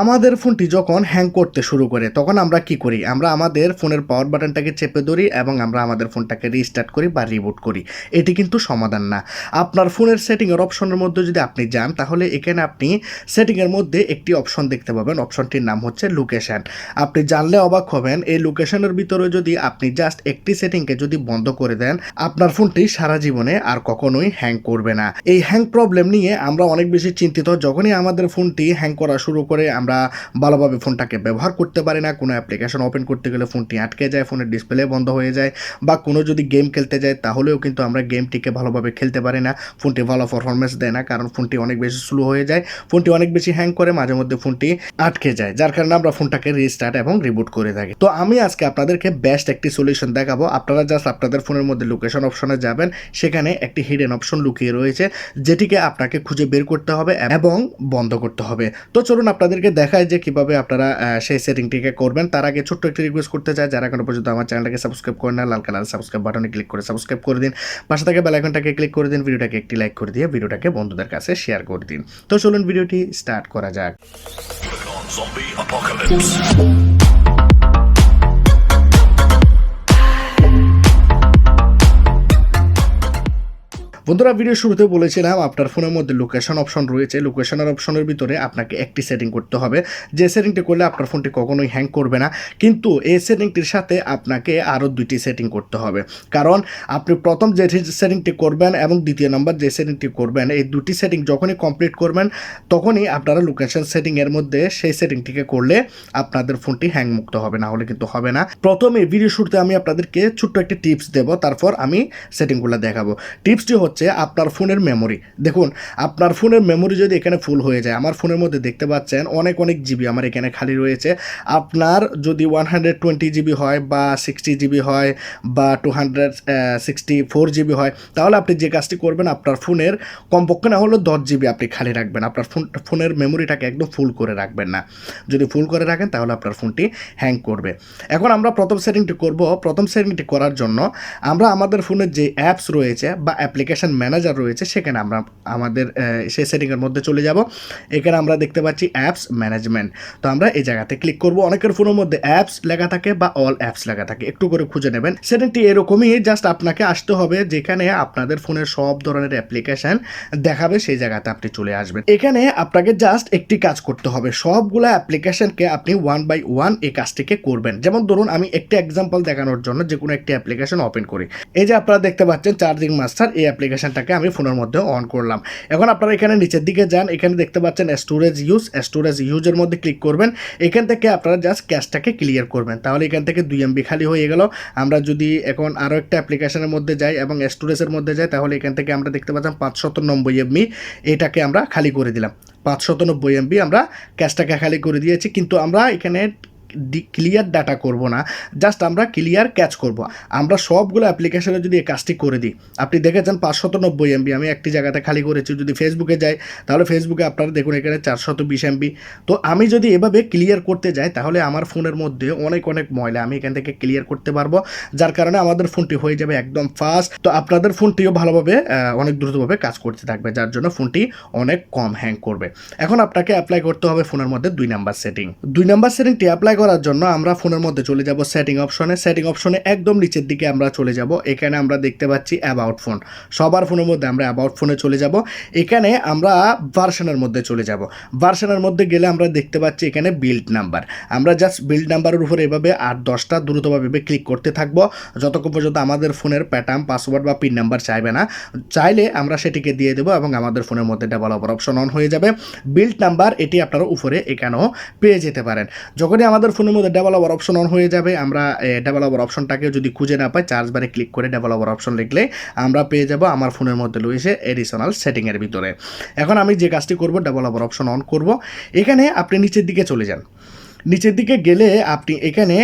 আমাদের ফোনটি যখন হ্যাং করতে শুরু করে, তখন আমরা কি করি? আমরা আমাদের ফোনের পাওয়ার বাটনটাকে চেপে ধরি এবং আমরা আমাদের ফোনটাকে রিস্টার্ট করি বা রিবুট করি। এটি কিন্তু সমাধান না। আপনার ফোনের সেটিংয়ের অপশনের মধ্যে যদি আপনি যান, তাহলে এখানে আপনি সেটিংয়ের মধ্যে একটি অপশন দেখতে পাবেন। অপশনটির নাম হচ্ছে লোকেশন আপনি জানলে অবাক হবেন, এই লোকেশনের ভিতরে যদি আপনি জাস্ট একটি সেটিংকে যদি বন্ধ করে দেন, আপনার ফোনটি সারা জীবনে আর কখনোই হ্যাং করবে না। এই হ্যাং প্রবলেম নিয়ে আমরা অনেক বেশি চিন্তিত। যখনই আমাদের ফোনটি হ্যাং করা শুরু করে আমরা ভালোভাবে ফোনটাকে ব্যবহার করতে পারি না। কোনো অ্যাপ্লিকেশন ওপেন করতে গেলে ফোনটি আটকে যায়, ফোনের ডিসপ্লে বন্ধ হয়ে যায় বা কোনো যদি গেম খেলতে যায় তাহলেও কিন্তু আমরা গেমটিকে ভালোভাবে খেলতে পারি না। ফোনটি ভালো পারফরমেন্স দেয় না কারণ ফোনটি অনেক বেশি স্লো হয়ে যায়, ফোনটি অনেক বেশি হ্যাং করে, মাঝে মধ্যে ফোনটি আটকে যায়, যার কারণে আমরা ফোনটাকে রিস্টার্ট এবং রিবুট করে থাকি। তো আমি আজকে আপনাদেরকে বেস্ট একটি সলিউশন দেখাবো। আপনারা জাস্ট আপনাদের ফোনের মধ্যে লোকেশন অপশনে যাবেন, সেখানে একটি হিডেন অপশন লুকিয়ে রয়েছে, যেটিকে আপনাকে খুঁজে বের করতে হবে এবং বন্ধ করতে হবে। তো চলুন আপনাদেরকে দেখায় যে কীভাবে আপনারা সেই সেটিংটিকে করবেন। তার আগে ছোট্ট একটি রিকোয়েস্ট করতে চাই, যারা এখনও পর্যন্ত আমার চ্যানেলটাকে সাবস্ক্রাইব করেন না, লাল কালার সাবস্ক্রাইব বাটনে ক্লিক করে সাবস্ক্রাইব করে দিন। পাশে থেকে বেলাইকনটাকে ক্লিক করে দিন, ভিডিওটাকে একটি লাইক করে দিয়ে ভিডিওটাকে বন্ধুদের কাছে শেয়ার করে দিন। তো চলুন ভিডিওটি স্টার্ট করা যাক। বন্ধুরা ভিডিও শুরুতে বলেছিলাম আপনার ফোনের মধ্যে লোকেশন অপশন রয়েছে। লোকেশনের অপশনের ভিতরে আপনাকে একটি সেটিং করতে হবে। যে সেটিংটি করলে আপনার ফোনটি কখনোই হ্যাং করবে না। কিন্তু এই সেটিংটির সাথে আপনাকে আরও দুইটি সেটিং করতে হবে। কারণ আপনি প্রথম যে সেটিংটি করবেন এবং দ্বিতীয় নম্বর যে সেটিংটি করবেন, এই দুটি সেটিং যখনই কমপ্লিট করবেন, তখনই আপনারা লোকেশন সেটিংয়ের মধ্যে সেই সেটিংটিকে করলে আপনাদের ফোনটি হ্যাং মুক্ত হবে। না হলে কিন্তু হবে না। প্রথমে ভিডিও শুরুতে আমি আপনাদেরকে ছোট্ট একটি টিপস দেব। তারপর আমি সেটিংগুলো দেখাবো। টিপসটি হচ্ছে আপনার ফোনের মেমোরি দেখুন, আপনার ফোনের মেমোরি যদি এখানে ফুল হয়ে যায়, আমার ফোনের মধ্যে দেখতে পাচ্ছেন অনেক অনেক জিবি আমার এখানে খালি রয়েছে। আপনার যদি ওয়ান হান্ড্রেড টোয়েন্টি জিবি হয় বা সিক্সটি জিবি হয় বা two hundred sixty four GB হয়, তাহলে আপনি যে কাজটি করবেন, আপনার ফোনের কমপক্ষে না হলেও দশ জিবি আপনি খালি রাখবেন। আপনার ফোন, ফোনের মেমোরিটাকে একদম ফুল করে রাখবেন না। যদি ফুল করে রাখেন, তাহলে আপনার ফোনটি হ্যাং করবে। এখন আমরা প্রথম সেটিংটি করব। প্রথম সেটিংটি করার জন্য আমরা আমাদের ফোনের যে অ্যাপস রয়েছে বা অ্যাপ্লিকেশন ম্যানেজার রয়েছে, সেখানে আমরা আমাদের সেই সেটিংয়ের মধ্যে চলে যাব। এখানে আমরা দেখতে পাচ্ছি অ্যাপস ম্যানেজমেন্ট তো আমরা এই জায়গাতে ক্লিক করব। অনেকের ফোনের মধ্যে অ্যাপস লেখা থাকে বা অল অ্যাপস লেখা থাকে। একটু করে খুঁজে নেবেন। সেটিংটি এরকমই জাস্ট আপনাকে আসতে হবে, যেখানে আপনাদের ফোনের সব ধরনের অ্যাপ্লিকেশন দেখাবে, সেই জায়গাতে আপনি চলে আসবেন। এখানে আপনাকে জাস্ট একটি কাজ করতে হবে। সবগুলো অ্যাপ্লিকেশনকে আপনি ওয়ান বাই ওয়ান এই কাজটিকে করবেন। যেমন ধরুন, আমি একটি এক্সাম্পল দেখানোর জন্য যে কোনো একটি অ্যাপ্লিকেশন ওপেন করি। এই যে আপনারা দেখতে পাচ্ছেন চার্জিং মাস্টার এই অ্যাপ্লিকেশনটাকে আমি ফোনের মধ্যে অন করলাম। এখন আপনারা এখানে নিচের দিকে যান, এখানে দেখতে পাচ্ছেন স্টোরেজ ইউজ স্টোরেজ ইউজের মধ্যে ক্লিক করবেন। এখান থেকে আপনারা জাস্ট ক্যাশটাকে ক্লিয়ার করবেন। তাহলে এখান থেকে দুই এমবি খালি হয়ে গেল। আমরা যদি এখন আরও একটা অ্যাপ্লিকেশনের মধ্যে যাই এবং স্টোরেজের মধ্যে যাই, তাহলে এখান থেকে আমরা দেখতে পাচ্ছি পাঁচশত নব্বই এমবি এটাকে আমরা খালি করে দিলাম। পাঁচশত নব্বই এমবি আমরা ক্যাশটাকে খালি করে দিয়েছি। কিন্তু আমরা এখানে ক্লিয়ার ডাটা করব না জাস্ট আমরা ক্লিয়ার ক্যাচ করব। আমরা সবগুলো অ্যাপ্লিকেশনে যদি এই কাজটি করে দিই, আপনি দেখেছেন পাঁচশত নব্বই এমবি আমি একটি জায়গাতে খালি করেছি, যদি ফেসবুকে যাই, তাহলে ফেসবুকে আপনারা দেখুন এখানে চারশত বিশ এমবি তো আমি যদি এভাবে ক্লিয়ার করতে যাই, তাহলে আমার ফোনের মধ্যে অনেক অনেক ময়লা, আমি এখান থেকে ক্লিয়ার করতে পারব। যার কারণে আমাদের ফোনটি হয়ে যাবে একদম ফাস্ট তো আপনাদের ফোনটিও ভালোভাবে অনেক দ্রুতভাবে কাজ করতে থাকবে, যার জন্য ফোনটি অনেক কম হ্যাং করবে। এখন আপনাকে অ্যাপ্লাই করতে হবে ফোনের মধ্যে দুই নাম্বার সেটিং দুই নাম্বার সেটিংটি অ্যাপ্লাই করার জন্য আমরা ফোনের মধ্যে চলে যাব সেটিং অপশনে সেটিং অপশনে একদম নিচের দিকে আমরা চলে যাব। এখানে আমরা দেখতে পাচ্ছি অ্যাবাউট ফোন সবার ফোনের মধ্যে আমরা অ্যাবাউট ফোনে চলে যাব। এখানে আমরা ভার্সনের মধ্যে চলে যাব। ভার্সনের মধ্যে গেলে আমরা দেখতে পাচ্ছি এখানে বিল্ড নাম্বার আমরা জাস্ট বিল্ড নাম্বারের উপরে এভাবে আট দশটা দ্রুতভাবে ক্লিক করতে থাকব। যতক্ষণ পর্যন্ত আমাদের ফোনের প্যাটার্ন পাসওয়ার্ড বা পিন নাম্বার চাইবে না, চাইলে আমরা সেটিকে দিয়ে দেবো এবং আমাদের ফোনের মধ্যে ডেভেলপার অপশন অন হয়ে যাবে। বিল্ড নাম্বার এটি আপনারা উপরে এখানেও পেয়ে যেতে পারেন। যখনই আমাদের ফোনের মধ্যে ডেভেলপার অপশন অন হয়ে যাবে। আমরা ডেভেলপার অপশনটাকে যদি খুঁজে না পাই চার্জ বারে ক্লিক করে ডেভেলপার অপশন লিখলে আমরা পেয়ে যাব আমার ফোনের মধ্যে রয়েছে এডিশনাল সেটিংয়ের ভিতরে। এখন আমি যে কাজটি করব ডেভেলপার অপশন অন করব। এখানে আপনি নিচের দিকে চলে যান। নিচের দিকে গেলে আপনি এখানে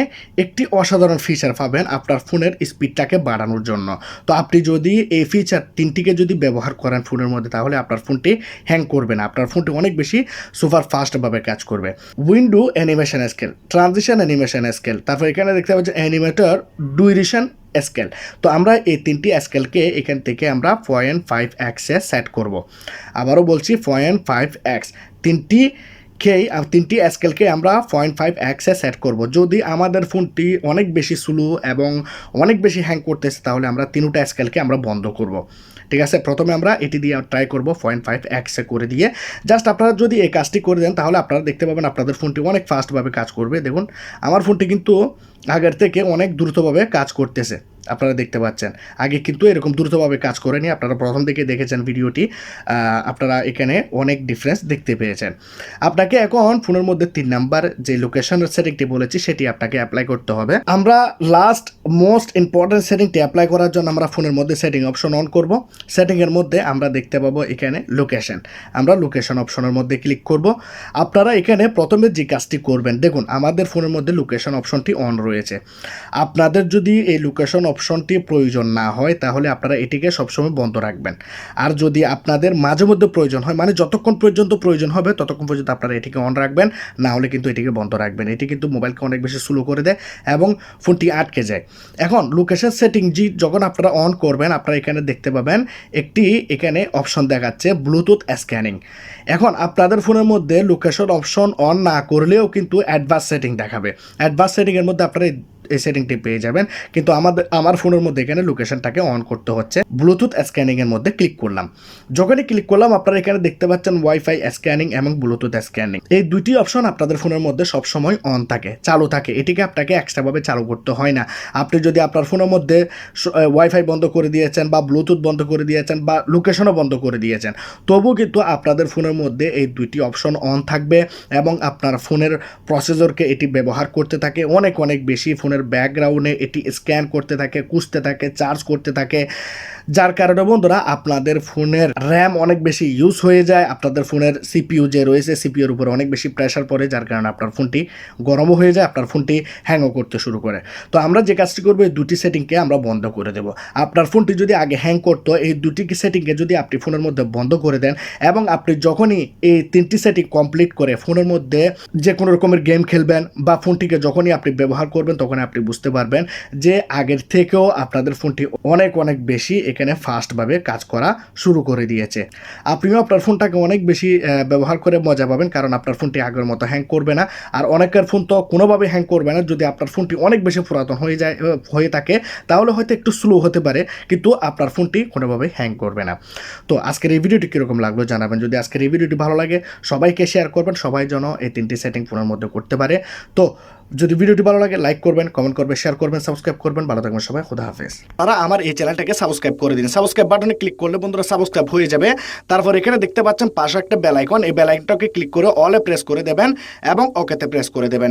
একটি অসাধারণ ফিচার পাবেন আপনার ফোনের স্পিডটাকে বাড়ানোর জন্য। তো আপনি যদি এই ফিচার তিনটিকে যদি ব্যবহার করেন ফোনের মধ্যে, তাহলে আপনার ফোনটি হ্যাং করবে না। আপনার ফোনটি অনেক বেশি সুপার ফাস্টভাবে কাজ করবে। Window animation scale transition animation scale তারপর এখানে দেখতে পাচ্ছি অ্যানিমেটর ডুইরেশন স্কেল তো আমরা এই তিনটি স্কেলকে এখান থেকে আমরা পয়েন্ট ফাইভ এক্সে সেট করব। আবারও বলছি পয়েন্ট ফাইভ এক্স তিনটি কেই তিনটি স্কেলকে আমরা পয়েন্ট ফাইভ এক্সে সেট করব। যদি আমাদের ফোনটি অনেক বেশি স্লো এবং অনেক বেশি হ্যাং করতেছে, তাহলে আমরা তিনটা স্কেলকে আমরা বন্ধ করব। ঠিক আছে? প্রথমে আমরা এটি দিয়ে ট্রাই করব পয়েন্ট ফাইভ এক্সে করে দিয়ে। জাস্ট আপনারা যদি এই কাজটি করে দেন, তাহলে আপনারা দেখতে পাবেন আপনাদের ফোনটি অনেক ফাস্টভাবে কাজ করবে। দেখুন, আমার ফোনটি কিন্তু আগের থেকে অনেক দ্রুতভাবে কাজ করতেছে। আপনারা দেখতে পাচ্ছেন। আগে কিন্তু এরকম দ্রুতভাবে কাজ করেনি, আপনারা প্রথম থেকে দেখেছেন ভিডিওটি আপনারা এখানে অনেক ডিফারেন্স দেখতে পেয়েছেন। আপনাকে এখন ফোনের মধ্যে তিন নাম্বার যে লোকেশনের সেটিংটি বলেছি, সেটি আপনাকে অ্যাপ্লাই করতে হবে। আমরা লাস্ট মোস্ট ইম্পর্টেন্ট সেটিংটি অ্যাপ্লাই করার জন্য আমরা ফোনের মধ্যে সেটিং অপশন অন করব। সেটিংয়ের মধ্যে আমরা দেখতে পাবো এখানে লোকেশন আমরা লোকেশন অপশনের মধ্যে ক্লিক করব। আপনারা এখানে প্রথমে যে কাজটি করবেন, দেখুন, আমাদের ফোনের মধ্যে লোকেশন অপশনটি অন রয়েছে। আপনাদের যদি এই লোকেশন অপশনটি প্রয়োজন না হয়, তাহলে আপনারা এটিকে সবসময় বন্ধ রাখবেন। আর যদি আপনাদের মাঝে মধ্যে প্রয়োজন হয় মানে যতক্ষণ পর্যন্ত প্রয়োজন হবে, ততক্ষণ পর্যন্ত আপনারা এটিকে অন রাখবেন। না হলে কিন্তু এটিকে বন্ধ রাখবেন। এটি কিন্তু মোবাইলকে অনেক বেশি স্লো করে দেয় এবং ফোনটি আটকে যায়। এখন লোকেশন সেটিং জি যখন আপনারা অন করবেন, আপনারা এখানে দেখতে পাবেন একটি এখানে অপশন দেখাচ্ছে ব্লুটুথ স্ক্যানিং এখন, আপনাদের ফোনের মধ্যে লোকেশন অপশন অন না করলেও কিন্তু অ্যাডভান্স সেটিং দেখাবে। অ্যাডভান্স সেটিংয়ের মধ্যে আপনারা এই- সেটিংটি পেয়ে যাবেন। কিন্তু আমাদের, আমার ফোনের মধ্যে এখানে লোকেশনটাকে অন করতে হচ্ছে। ব্লুটুথ স্ক্যানিংয়ের মধ্যে ক্লিক করলাম। যখনই ক্লিক করলাম, আপনারা এখানে দেখতে পাচ্ছেন ওয়াইফাই স্ক্যানিং এবং ব্লুটুথ স্ক্যানিং এই দুটি অপশন আপনাদের ফোনের মধ্যে সবসময় অন থাকে, চালু থাকে। এটিকে আপনাকে এক্সট্রাভাবে চালু করতে হয় না। আপনি যদি আপনার ফোনের মধ্যে ওয়াইফাই বন্ধ করে দিয়েছেন বা ব্লুটুথ বন্ধ করে দিয়েছেন বা লোকেশনও বন্ধ করে দিয়েছেন তবু কিন্তু আপনাদের ফোনের মধ্যে এই দুইটি অপশন অন থাকবে এবং আপনার ফোনের প্রসেসরকে এটি ব্যবহার করতে থাকে। অনেক অনেক বেশি ফোনের ব্যাকগ্রাউন্ডে এটি স্ক্যান করতে থাকে কুঁচতে থাকে চার্জ করতে থাকে। যার কারণে বন্ধুরা, আপনাদের ফোনের র্যাম অনেক বেশি ইউজ হয়ে যায়, আপনাদের ফোনের সিপিইউ যে রয়েছে সিপিইউর উপরে অনেক বেশি প্রেশার পড়ে, যার কারণে আপনার ফোনটি গরমও হয়ে যায়, আপনার ফোনটি হ্যাংও করতে শুরু করে। তো আমরা যে কাজটি করব, এই দুটি সেটিংকে আমরা বন্ধ করে দেবো। আপনার ফোনটি যদি আগে হ্যাং করতো, এই দুটি সেটিংকে যদি আপনি ফোনের মধ্যে বন্ধ করে দেন, এবং আপনি যখনই এই তিনটি সেটিং কমপ্লিট করে ফোনের মধ্যে যে কোনো রকমের গেম খেলবেন, বা ফোনটিকে যখনই আপনি ব্যবহার করবেন তখন আপনি বুঝতে পারবেন যে আগের থেকেও আপনাদের ফোনটি অনেক অনেক বেশি এখানে ফাস্টভাবে কাজ করা শুরু করে দিয়েছে। আপনিও আপনার ফোনটাকে অনেক বেশি ব্যবহার করে মজা পাবেন কারণ আপনার ফোনটি আগের মতো হ্যাং করবে না। আর অনেকের ফোন তো কোনোভাবে হ্যাং করবে না। যদি আপনার ফোনটি অনেক বেশি পুরাতন হয়ে যায় হয়ে থাকে, তাহলে হয়তো একটু স্লো হতে পারে, কিন্তু আপনার ফোনটি কোনোভাবে হ্যাং করবে না। তো আজকের এই ভিডিওটি কীরকম লাগল জানাবেন। যদি আজকের এই ভিডিওটি ভালো লাগে, সবাইকে শেয়ার করবেন। সবাই যেন এই তিনটি সেটিং ফোনের মধ্যে করতে পারে। তো যদি ভিডিওটি ভালো লাগে লাইক করবেন কমেন্ট করবেন শেয়ার করবেন সাবস্ক্রাইব করবেন। ভালো থাকবেন সবাই, খুদা হাফেজ। তারা আমার এই চ্যানেলটাকে সাবস্ক্রাইব করে দিন। সাবস্ক্রাইব বাটনে ক্লিক করলে বন্ধুরা সাবস্ক্রাইব হয়ে যাবে। তারপর এখানে দেখতে পাচ্ছেন পাশে একটা বেলাইকন এই বেলাইকনটাকে ক্লিক করে অলে প্রেস করে দেবেন এবং ওকেতে প্রেস করে দেবেন।